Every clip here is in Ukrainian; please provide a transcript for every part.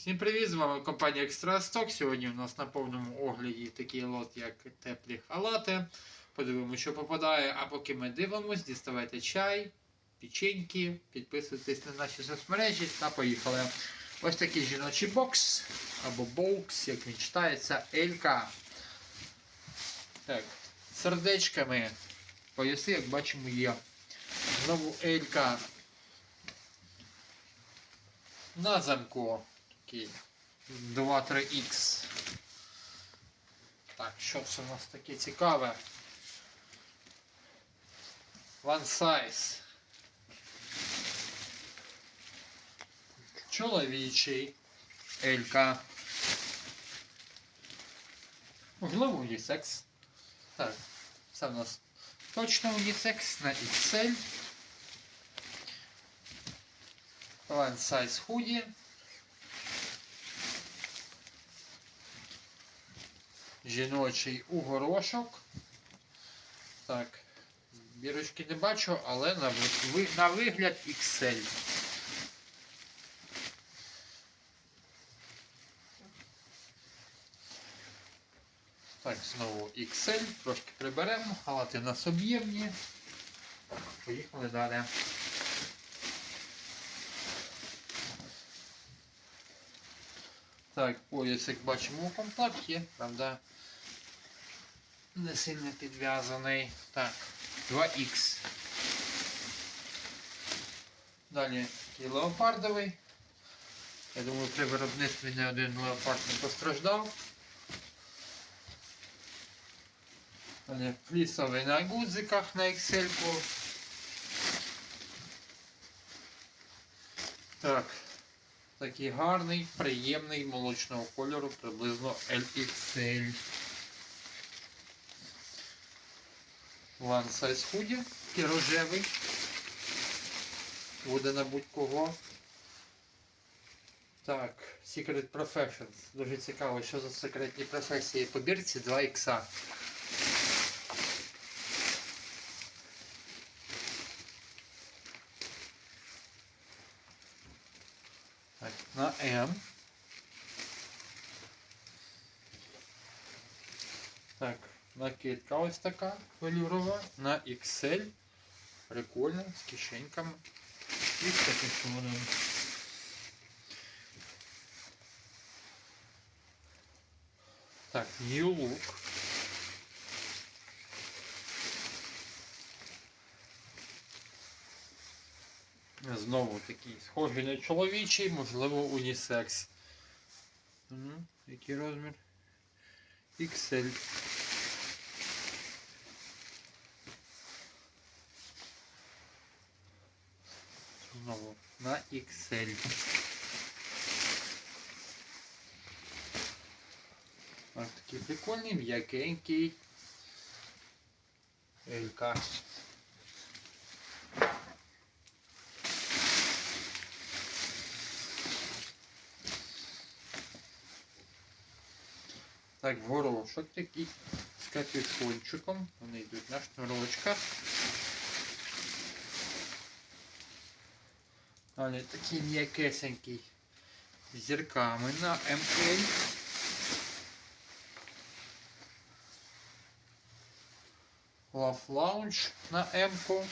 Всім привіт! З вами компанія Extra Сьогодні у нас на повному огляді такий лот, як теплі халати. Подивимося, що попадає. А поки ми дивимось, діставайте чай, печеньки, підписуйтесь на наші соцмережі та поїхали. Ось такий жіночий бокс або бокс, як він читається, Елька. Так, сердечками. Пояси, як бачимо, є. Знову Елька. На замку. Такий 2-3Х. Так, що це у нас таке цікаве? One size. Чоловічий. Елька. Можливо, унісекс. Так, це в нас точно унісекс на XL. One size худі. Жіночий у горошок. Так. Бірочки не бачу, але на, ви- на вигляд XL. Так, знову XL, трошки приберемо, халати в нас об'ємні. Поїхали далі. Так, пояс, як бачимо, у комплекті, правда, не сильно підв'язаний. Так, 2х. Далі такий леопардовий. Я думаю, при виробництві не один леопард не постраждав. Далі флісовий на гудзиках на XL. -ку. Так. Такий гарний, приємний молочного кольору, приблизно LXL. One size худі, такий рожевий. Буде на будь-кого. Так, Secret Professions. Дуже цікаво, що за секретні професії по бірці 2 ікса. Так, на М. Так, накидка ось така велюрова. На XL. Прикольно, з кишеньками. І капюшоном. Так, New Look. Знову такий схожий на чоловічий, можливо, унісекс. Ну, який розмір? XL. Знову на XL. Ось такий прикольний, м'якенький. Елька. Так, горошок такий з капюшончиком. Вони йдуть на шнурочках. Далі такий м'якесенький з зірками на МЛ. Love Lounge на М-ку.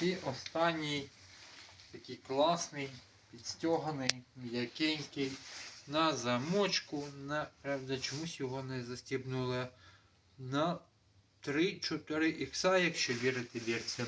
І останній такий класний, підстьоганий, м'якенький, на замочку, на, правда, чомусь його не застібнули, на 3-4 ікса, якщо вірити вірці.